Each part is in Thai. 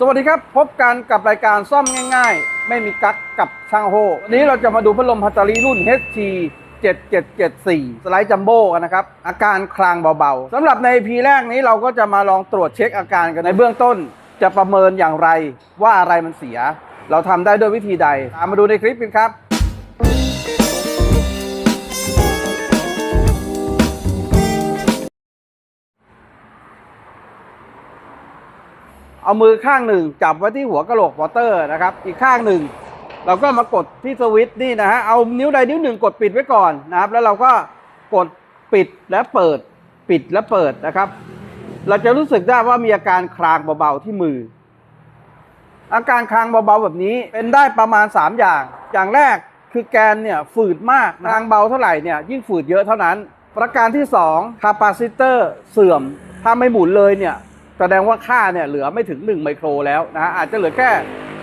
สวัสดีครับ พบกันกับรายการซ่อมง่าย ๆ ไม่มีกั๊กกับช่างโฮวันนี้เราจะมาดูพัดลมฮัตตารีรุ่น HT 7774 สไลด์จัมโบ้กันนะครับ อาการคลางเบาๆสำหรับใน EP แรกนี้เราก็จะมาลองตรวจเช็คอาการกันในเบื้องต้น จะประเมินอย่างไรว่าอะไรมันเสีย เราทำได้ด้วยวิธีใดตามมาดูในคลิปกันครับ เอามือข้างหนึ่งจับไว้ที่หัวกระโหลกมอเตอร์นะครับ อีกข้างหนึ่ง เราก็มากดที่สวิตช์นี่นะฮะ เอานิ้วใดนิ้วหนึ่งกดปิดไว้ก่อนนะครับ แล้วเราก็กดปิดและเปิด ปิดและเปิดนะครับ เราจะรู้สึกได้ว่ามีอาการคลางเบาๆที่มือ อาการคลางเบาๆแบบนี้เป็นได้ประมาณ 3 อย่าง อย่างแรกคือแกนเนี่ยฝืดมากคลางเบาเท่าไหร่เนี่ยยิ่งฝืดเยอะเท่านั้น ประการที่2คาปาซิเตอร์เสื่อมถ้าไม่หมุนเลยเนี่ย แสดงว่าค่าเนี่ยเหลือไม่ถึง 1 ไมโครแล้วนะฮะอาจจะเหลือแค่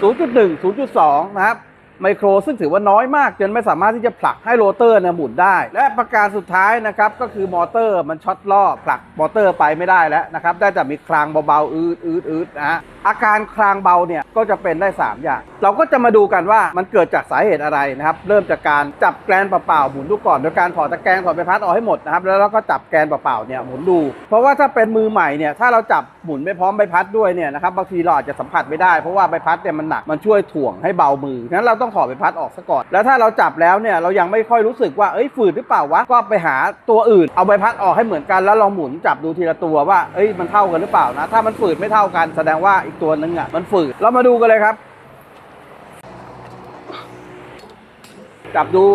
0.1 0.2 นะครับไมโครซึ่งถือว่าน้อยมากจนไม่สามารถที่จะผลักให้โรเตอร์เนี่ยหมุนได้ และประการสุดท้ายนะครับก็คือมอเตอร์มันช็อตล่อผลักมอเตอร์ไปไม่ได้แล้วนะครับได้แต่มีคลางเบาๆอืดอืดอืดนะฮะ อาการคลางเบาเนี่ยก็จะเป็นได้ 3 อย่าง เราก็จะมาดูกันว่ามันเกิดจากสาเหตุอะไรนะครับ เริ่มจากการจับแกนเปล่าๆหมุนดูก่อนโดยการถอดตะแกรงถอดใบพัดออกให้หมดนะครับแล้วเราก็จับแกนเปล่าๆเนี่ยหมุนดู เพราะว่าถ้าเป็นมือใหม่เนี่ยถ้าเราจับหมุนไม่พร้อมใบพัดด้วยเนี่ยนะครับบางทีเราอาจจะสัมผัสไม่ได้เพราะว่าใบพัดเนี่ยมันหนักมันช่วยถ่วงให้เบามือฉะนั้นเราต้องถอดใบพัดออกซะก่อน แล้วถ้าเราจับแล้วเนี่ยเรายังไม่ค่อยรู้สึกว่าเอ้ยฝืดหรือเปล่าวะก็ไปหาตัวอื่นเอาใบพัดออกให้เหมือนกันแล้วลองหมุนจับดูทีละตัวว่าเอ้ยมันเท่ากันหรือเปล่านะถ้ามันฝืดไม่เท่ากันแสดงว่าอีกตัวนึงอะมันฝืดเรามาดูกันเลยครับ จับดู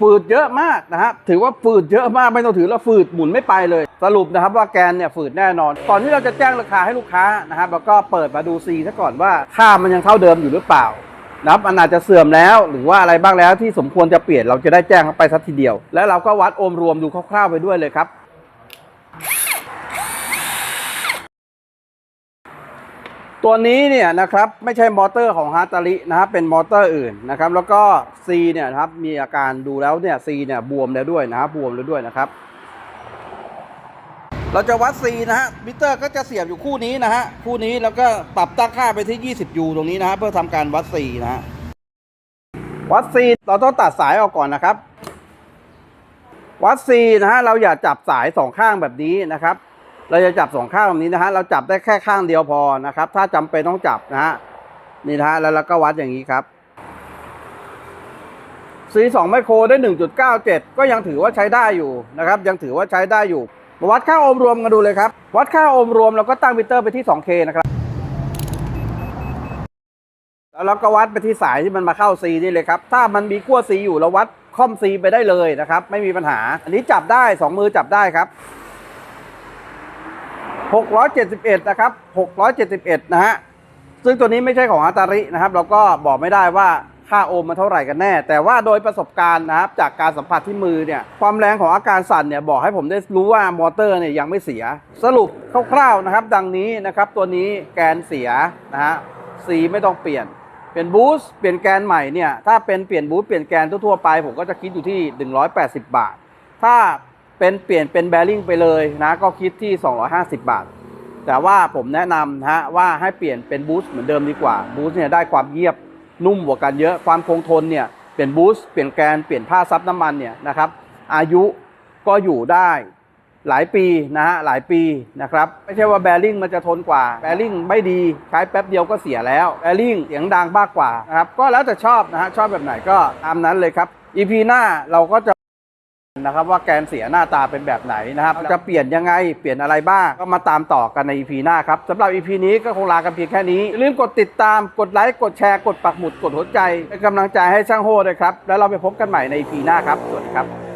ฝืดเยอะมากนะครับถือว่าฝืดเยอะมากไม่ต้องถือแล้วฝืดหมุนไม่ไปเลย สรุปนะครับว่าแกนเนี่ยฝืดแน่นอน ก่อนที่เราจะแจ้งราคาให้ลูกค้านะครับแล้วก็เปิดมาดูซีซะก่อนว่าค่ามันยังเท่าเดิมอยู่หรือเปล่านะครับมันอาจจะเสื่อมแล้วหรือว่าอะไรบ้างแล้วที่สมควรจะเปลี่ยนเราจะได้แจ้งเขาไปสักทีเดียว แล้วเราก็วัดโอห์มรวมดูคร่าวๆไปด้วยเลยครับ ตัวนี้เนี่ยนะครับไม่ใช่มอเตอร์ของฮาร์ตารินะครับเป็นมอเตอร์อื่นนะครับแล้วก็ C เนี่ยครับมีอาการดูแล้วเนี่ย C เนี่ยบวมแล้วด้วยนะครับบวมแล้วด้วยนะครับ เราจะวัด C นะฮะมิเตอร์ก็จะเสียบอยู่คู่นี้นะฮะคู่นี้แล้วก็ปรับตั้งค่าไปที่ 20 U ตรงนี้นะฮะเพื่อทำการวัด C นะฮะวัด C เราต้องตัดสายออกก่อนนะครับ วัด C นะฮะเราอย่าจับสายสองข้างแบบนี้นะครับ เราจะจับสองข้างแบบนี้นะฮะเราจับได้แค่ข้างเดียวพอนะครับ ถ้าจำเป็นต้องจับนะฮะนี่นะฮะแล้วเราก็วัดอย่างนี้ครับ C2 ไมโครได้ 1.97 ก็ยังถือว่าใช้ได้อยู่นะครับ ยังถือว่าใช้ได้อยู่มาวัดค่าโอห์มรวมกันดูเลยครับ วัดค่าโอห์มรวมเราก็ตั้งมิเตอร์ไปที่ 2K นะครับ แล้วเราก็วัดไปที่สายที่มันมาเข้า C นี่เลยครับ ถ้ามันมีขั้ว C อยู่เราวัดค่อม C ไปได้เลยนะครับ ไม่มีปัญหา อันนี้จับได้สองมือจับได้ครับ 671 นะครับ 671 นะฮะ ซึ่งตัวนี้ไม่ใช่ของอาตารินะครับ เราก็บอกไม่ได้ว่าค่าโอห์มมันเท่าไหร่กันแน่ แต่ว่าโดยประสบการณ์นะครับ จากการสัมผัสที่มือเนี่ย ความแรงของอาการสั่นเนี่ย บอกให้ผมได้รู้ว่ามอเตอร์เนี่ยยังไม่เสีย สรุปคร่าวๆนะครับ ดังนี้นะครับ ตัวนี้แกนเสียนะฮะ สีไม่ต้องเปลี่ยน เปลี่ยนบูสต์เปลี่ยนแกนใหม่เนี่ย ถ้าเป็นเปลี่ยนบูสต์เปลี่ยนแกนทั่วๆไป ผมก็จะคิดอยู่ที่ 180 บาท ถ้า เป็นเปลี่ยนเป็นแบริ่งไปเลยนะก็คิดที่ 250 บาท แต่ว่าผมแนะนำนะฮะว่าให้เปลี่ยนเป็นบูสต์เหมือนเดิมดีกว่าบูสต์เนี่ยได้ความเงียบนุ่มกว่ากันเยอะความคงทนเนี่ยเปลี่ยนบูสต์เปลี่ยนแกนเปลี่ยนผ้าซับน้ำมันเนี่ยนะครับอายุก็อยู่ได้หลายปีนะฮะหลายปีนะครับไม่ใช่ว่าแบริ่งมันจะทนกว่าแบริ่งไม่ดีใช้แป๊บเดียวก็เสียแล้วแบริ่งเสียงดังมากกว่านะครับก็แล้วแต่ชอบนะฮะชอบแบบไหนก็ตามนั้นเลยครับ EP หน้าเราก็จะ นะครับว่าแกนเสียหน้าตาเป็นแบบไหนนะครับจะเปลี่ยนยังไงเปลี่ยนอะไรบ้าง ก็มาตามต่อกันใน EP หน้าครับสำหรับ EP นี้ก็คงลากันเพียงแค่นี้อย่าลืมกดติดตามกดไลค์กดแชร์กดปักหมุดกดหัวใจเป็นกำลังใจให้ช่างโฮด้วยครับแล้วเราไปพบกันใหม่ใน EP หน้าครับสวัสดีครับ